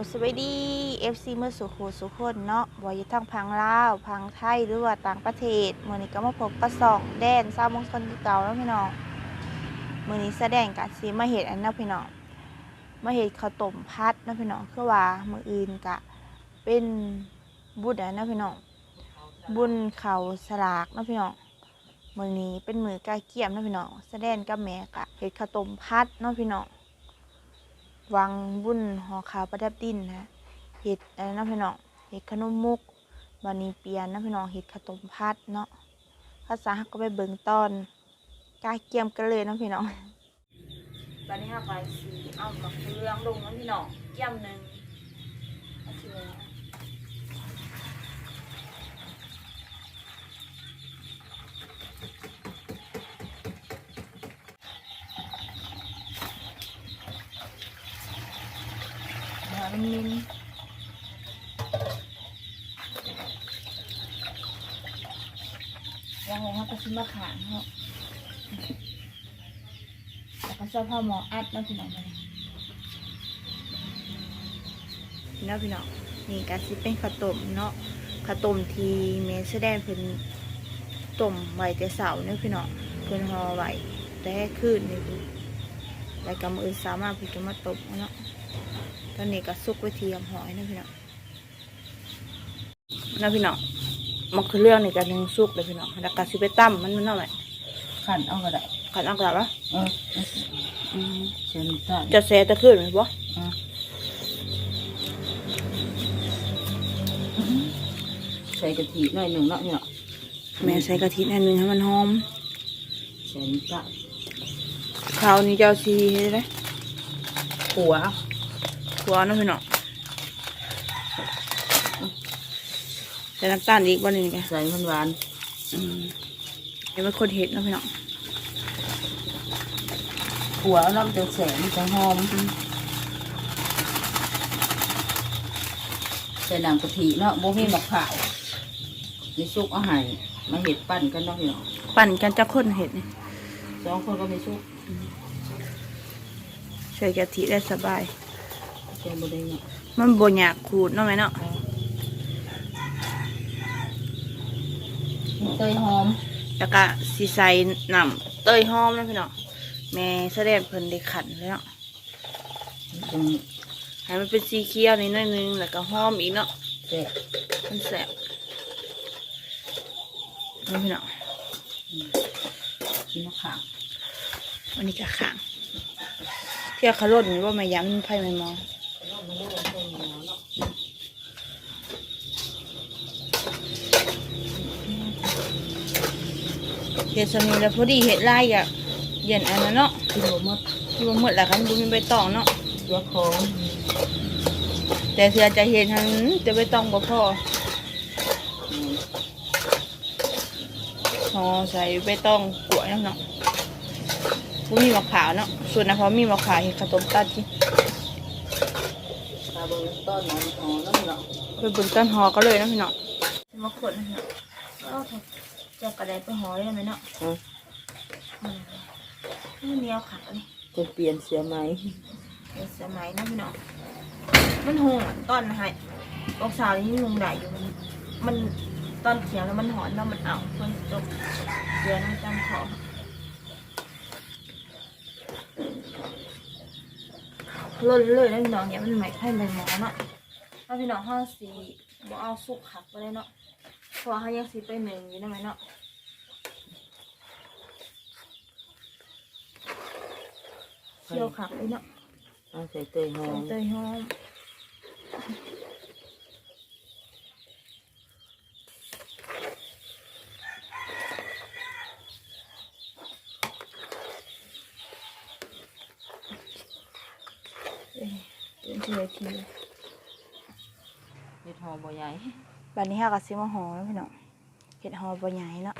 บสวัสดี FC เมื่อสุขสุขคนเนาะบอยู่ทั้งพังลาวพังไทยหรือว่าต่างประเทศมื่อนี้ก็มาพบกับสองแดนซาวมงคลที่เก่าแล้วพี่น้องมื่อนี้แสดงการซีมาเห็ดอันเนาะพี่น้องมาเห็ดข้าวต้มพัดนาะพี่น้องคือว่ามืออื่นกะเป็นบุญอันเนาะพี่น้องบุญเขาสลากนาะพี่น้องมื่อนี้เป็นมือกาเกียมนาะพี่น้องแสดงกับแม่กะเห็ดข้าวต้มพัดนาะพี่น้อง วังบุญหอขาวประดับดินนะเห็ดอะไรนะพี่น้องเห็ดขนมมุกบานีเปียนนะพี่น้องเห็ดขนมพัดเนาะภาษาฮักก็ไปเบิ่งตอนกาเกียมกันเลยนาะพี่น้องตอนนี้ฮักไปสีเอามะเฟืองลงนะพี่น้องเกียมหนึ่งเอาสิเลยนะเดี๋ยว มินยังไงเขาก็ซื้อมาขายเนาะแล้วก็เสื้อหมออัดเนาะพี่น้องมาเลยพี่น้องพี่น้องนี่ก็สิเป็นขาวต้มเนาะขาวต้มที่เมสแสดงเพิ่นต้มไว้แต่เสาเนาะพี่น้องเพิ่นห่อไว้แต่ให้คืนนี่คือแล้วก็มือสามารถพิ่จะมาต้มเนาะ ตอนนี้ก็ซุกไว้เทียมหอยนะพี่น้องนะพี่น้องมันคือเรื่องในการยังซุกเลยพี่น้องแล้วก็สิไปตั้มมันมันเท่าไหร่ขันเอาก็ได้ขันเอักลับวะเอออืมเชิญท่านจะแซ่ตะขึ้นไหมบ่อะใส่กะทิหน่อยหนึ่งเนาะนี่เนาะแม่ใส่กะทิอันหนึงให้มันหอมเชิญท่านข้าวนี้เจ้าซีเฮ็ดได้ขัวขั วเนาะพี่น้องใส่น้ำตาลอีกบ่หนึ่งแกใส่มันหวานอืมเดี๋ยวมันคนเห็ดเนาะพี่น้องขัวเอาน้ำจะแสงจะหอมใส่น้ำกะทิเนาะโบมีมะพร้าวมีซุกเอาใหายมาเห็ดปั้นกันเนาะพี่เนาะปั่นกันจะคนเห็ดนี่สองคนก็มีซุกใส่กะทิได้สบาย ใส่บดได้เนาะมันบ่อยากขูดเนาะแม่เนาะมีเตยหอมแล้วก็สีใส่น้ำเต้ยหอมนะพี่น้องแม่แสดงเพิ่นได้ขันแล้วเนาะตรงให้มันเป็นสีเขียวนิดหน่อยนึงแล้วก็หอมอีกเนาะแซ่บมันแสบนี่พี่น้องกินมะขามวันนี้ก็ข้างเที่ยวขลุ่นว่ามาย้ำไพ่ไม่มอง เห็ดสมีแล้วพอดีเห็ดลายอะเย็นอันนั้นเนาะกินหมดที่ว่าหมดแล้วครับดูมีใบตองเนาะเสือของ แต่เสือจะเห็นทันแต่ใบตองบ่พอพอใส่ใบตองกล้วยน้ำเนาะบ่มีมะขาวเนาะส่วนนะเพราะมีมะขาวเห็ดข้าวต้มตัดกินตา เบอร์ต้นหอมหอมแล้วเนาะไปเบุญต้นหอก็เลยนะพี่เนาะมาขนนะพี่เนาะเอาเถอะจะกระไดไปหอได้ไหมเนาะอะนี่เหนียวขาดเลยจะเปลี่ยนเสียไหมเดี๋ยวสมัยนะพี่เนาะมันหงต้นให้ออกสาวนี่ยุงได้อยู่มันมันตอนเขียวแล้วมันหอนแล้วมันเอามันจบเดือนมันจำขอ ล่นเลยนะพี่น้องเนี่ยมันหมายให้ใบหมอเนาะถ้าพี่น้องห้าสีบ่เอาสุกขับไปเลยเนาะเพราะว่าเขายังสีไปหนึ่งอยู่ได้ไหมเนาะเคี่ยวขับเลยเนาะเอาใส่เตยหอใส่มเตยหอมเอ้ยเป็น ทีละทีเห็ดหอมบ่ใหญ่บัดนี้เฮาก็สิมาห่อแล้วพี่น้องเห็ดห่อบ่ใหญ่เนาะ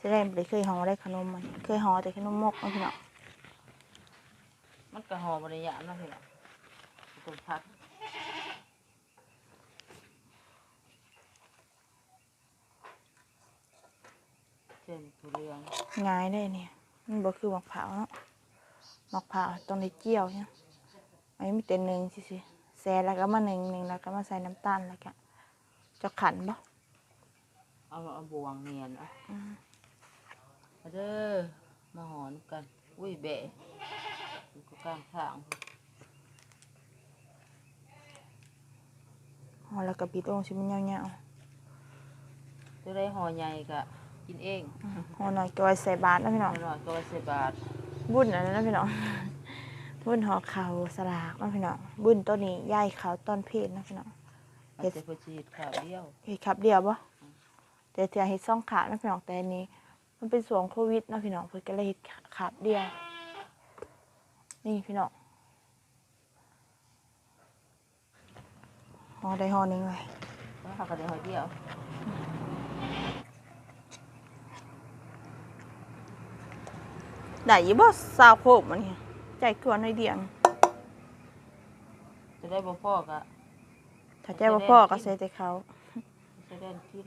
แสดงบ่ได้เคยห่อได้ขนมมันเคยห่อแต่ขนมมกเนาะพี่น้องมันก็หอมบ่ได้ยะเนาะพี่เนาะต้มผักเช่นทุเรียนง่ายได้เนี่ยมันบ่คือมะพร้าวเนาะมะพร้าวต้องได้เกี่ยวเนี่ย อันนี้มีแต่หนึ่งสิสิแซ่แล้วก็มาหนึ่งหนึ่งแล้วก็มาใส่น้ำตาลแล้วก็จะขันบ่เอาเอาบวงเนียนอะอืมมาเด้อมาหอนกัน อุ้ยแบะอยู่ก็กลางทางห่อแล้วก็ปิดลงชิมันยาวจะได้ห่อใหญ่กะกินเองๆห่อหน่อยก็ไว้ใส่บาตรนะพี่น้องหน่อยก็สิบบาทบุญอันนั้นนะพี่น้อง บุญห่อเขาวสลากนะพี่น้องบุญตัวนี้ย่ายเขาวต้นเพศนะพี่น้องอาจจะพอชีดข่าวเดียวเฮ็ดครับเดียวบ่แต่เทียเฮ็ดซ่องขาดนะพี่น้องแต่อันนี้ มันเป็นส่วงโควิดนะพี่น้องเพิ่นก็เลยเฮ็ดขาดเดียว นี่พี่น้องห่อได้ห่อหนึงไว้แล้วเขาก็ได้ห่อเดียวได้อยู่บ่สาวโคกมันนี่ ใจกวนหน่อยเดียวจะได้บ่พ่อกะถ้าใจบ่พ่อก็ใส่แต่เขา จะได้กิน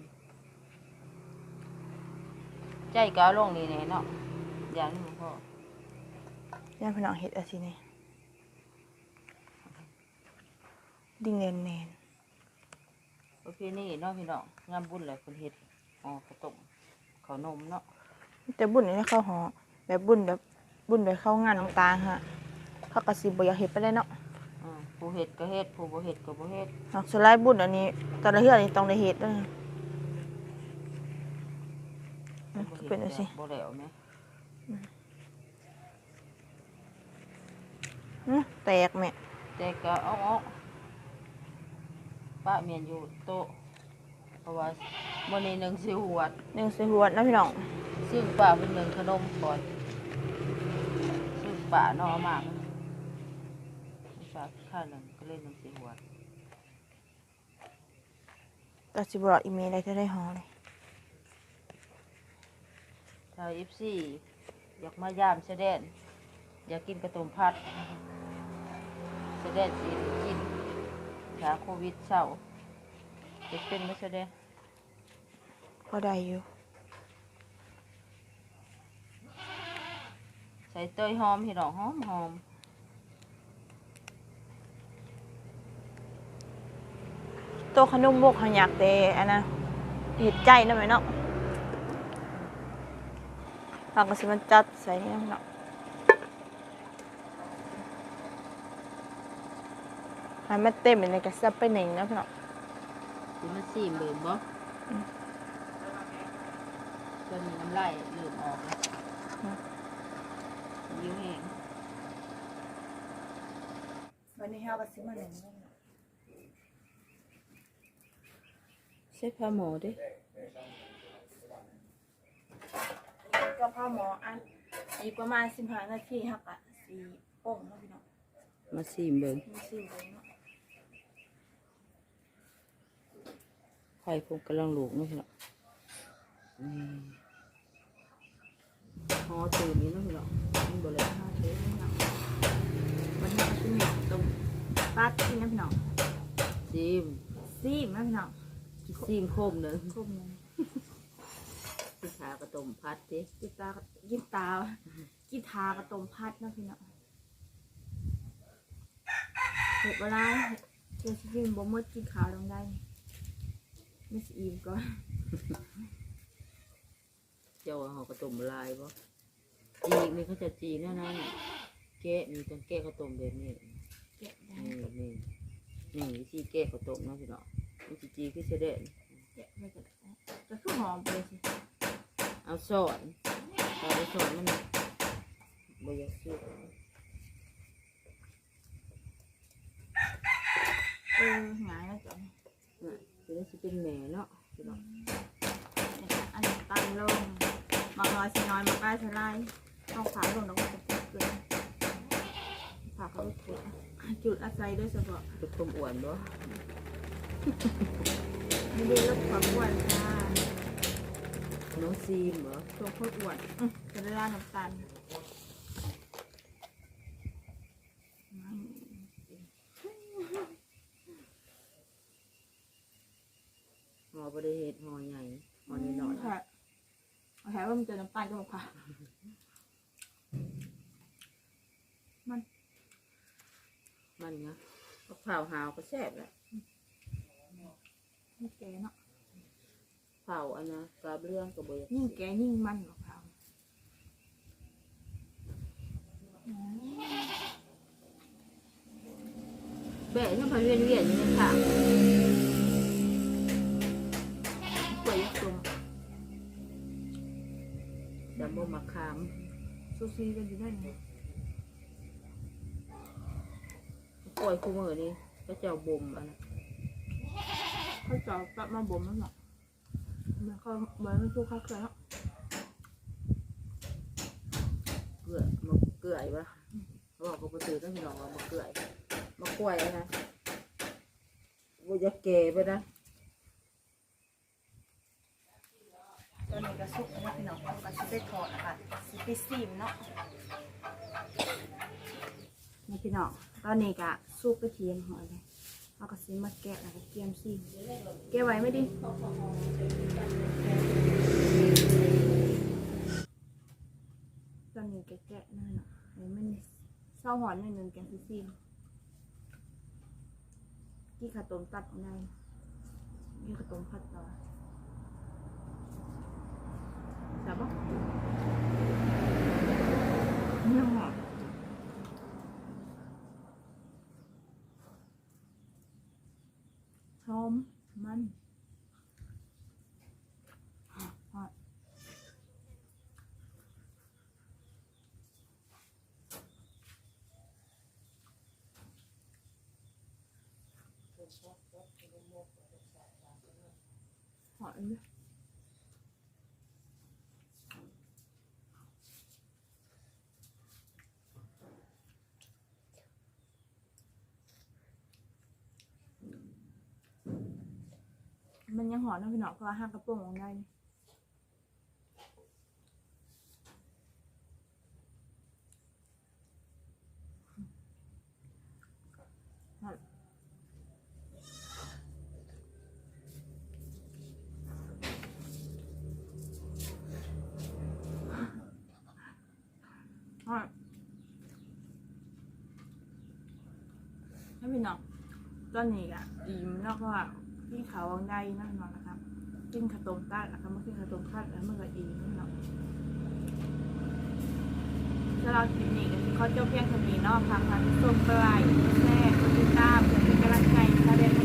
ใจก็เอาลงนี่แน่เนาะอย่างนี้บ่พ่อย่าพี่น้องเฮ็ดเอาสินี่ดิ่งแน่นประเพณีเนาะพี่น้องงามบุญแหละคนเฮ็ดอ๋อกระต้มข้าวนมเนาะๆแต่บุญนี่เขาห่อแบบบุญแบบ บุญแบบเข้างานต่างๆฮะเขาก็สิบ่อยากเฮ็ดไปเลยเนาะอืมผู้เฮ็ดก็เฮ็ดผู้บ่เฮ็ดก็บ่เฮ็ดนอกสไลด์บุญอันนี้แต่ละเฮือนี่ต้องได้เฮ็ดเด้ออืมบ่ก็ฮ็ดเป็นจังซี่บ่แล้วแหมอื้อแตกแม่แต่ก็เอาออกป้าเมียนอยู่โต๊ะเพราะว่ามื้อนี้หนึงสิหวดหนึ่งใส่หัวนะพี่น้องซึ่งป้าเป็นหนึ่งขนมก่อนซึ่ง ป้าเนาะเอามากป้าค่าหนึ่งก็เล่นหนึ่งสิหวดก็สิบรออีเมลได้จะได้หอเลยถ้า FC อยากมายามแสดงอยากกินกระต้มพัดแสดงสิกินถ้าโควิดเศร้าจะเป็นไม่แสดงพอได้อยู่ ใส่เตยหอมพี่น้องหอมหอมโตขนมบกหันอยากแต่อันนะเฮ็ดใจนะแม่เนาะเราก็สิมันจัดใส่นี่นะพี่น้องให้มันเต็มเลยก็ซับไปหนึ่งนะพี่น้องสิมาซีมเบิ่งบ่อืมจนน้ำลายเริ่มออกแล้ว ยิ้วแห้งวันนี้เฮาก็สิมาหนึ่งใส่ผ้าหมอเด้ก็พ่อหมออันอีกประมาณ15นาทีฮักอะสีโป่งเนาะพี่น้องมาซีมเบิ่งมีสีเลยเนาะไข่ผมกำลังลูกเนาะพี่น้องนี่ห อตื่นนี้เนาะพี่น้องมันบ่เลยเอาเทพี่น้องวันนี้ก็สิมีต้มปลาที่นะพี่น้องซีมซีมนะพี่น้องซีมคมเด้อคุ้มเลยพี่ขากระตมพัดดิกินตากินตากินทากระตมพัดนะพี่น้องเห็ดเวลาเดี๋ยวสิกินบ่มดกินขาวลงได้ไม่สิอิ่มก่อน เจ้าเอกระต้มลายบ่ จีกนี่เขาจะจีแน่นั่นแกะนี่ต้องแกะข้าวต้มแบบนี้เก็บได้นี่นี้นี่วิธีแกะข้าวต้มเนาะพี่น้องวิธีจีคือเสด็จเก็บไว้ก็ได้ก็คือหอมไปสิเอาสอนเอาไปสอนมันบ่อยากซื้อเออหงายแล้วจ้ะน่ะจะได้สิเป็นแหม่เนาะพี่น้องอันนี้ตั้งลงบางน้อยสิน้อยบางกล้าสิไล่ ต้องขาลงแล้วก็จะเกินผักก็ลูกจุดจุดอาศัยด้วยเฉพาะเป็นต้มอ้วนบ่ไม่ได้ลดความอ้วนค่ะน้องซีมบ่ตัวโคตรอ้วนอื้อจะได้ราดน้ำตาล หอบ่ได้เฮ็ดหอใหญ่หอน้อย แค่แค่ว่ามันจะน้ำตาลก็บอกค่ะ ๆมันเนี่ย มะพร้าวหาวก็ แซ่บแหละนี่แกเนาะเผาอันนะกาบเรื่องกับเบยยิ่งแกยิ่งมันมะพร้าวแบะถ้าพันเวียนเวียนอยู่ในค่ะกล้วยยักษ์ตรงดำบ่มะขามซูซีกันอยู่ได้ไงกล้วยคู่มือนี่ ก็จะเอาบ่มอันนะเขาจะเอาตัดมาบ่มแล้วเนาะแล้วก็ใบมันสู้ข้าวเกลือเนาะเกลือมะเกลือยวะเขาบอกเขาไปซื้อตั้งพี่น้องว่ามะเกลือมะกล้วยอะนะว่าจะเกไปนะตอนนี้ก็สุกแล้วพี่น้องก็สิได้ทอดนะคะสิไปซีมเนาะ นี่พี่น้องตอนนี้ก็สุกไปเทียมหอยเลยเอาก็สิมาแกะแล้วก็เตรียมซีแกะไว้ไหมดิตอนนี้แกะแกะนั่นนาะเห็นมันเศร้าหอนหน่อยหนึงแกะสิซีมที่ขาต้มตัดออกได้นี่ขาต้มผัดต่อจับปะเนี่ยหอมหอมมันหอม หอมเลยมันยังหอนนะพี่น้อเพราะว่าห้างกระโปรงของได้นี่ ให้พี่น้องตอนนี้อะอิ่มแล้วก็พี่เขาวังได้นั่นนอนนะครับ กินขนมตาดแล้วก็มากินขนมตาดแล้วมันก็อิ่มนั่นเนาะถ้าเราคลิปนี้ก็คือเขาจบเพียงเท่านี้เนาะทางทางส้มปลายแรกคนติดตามเพื่อเป็นกำลังใจถ้าได้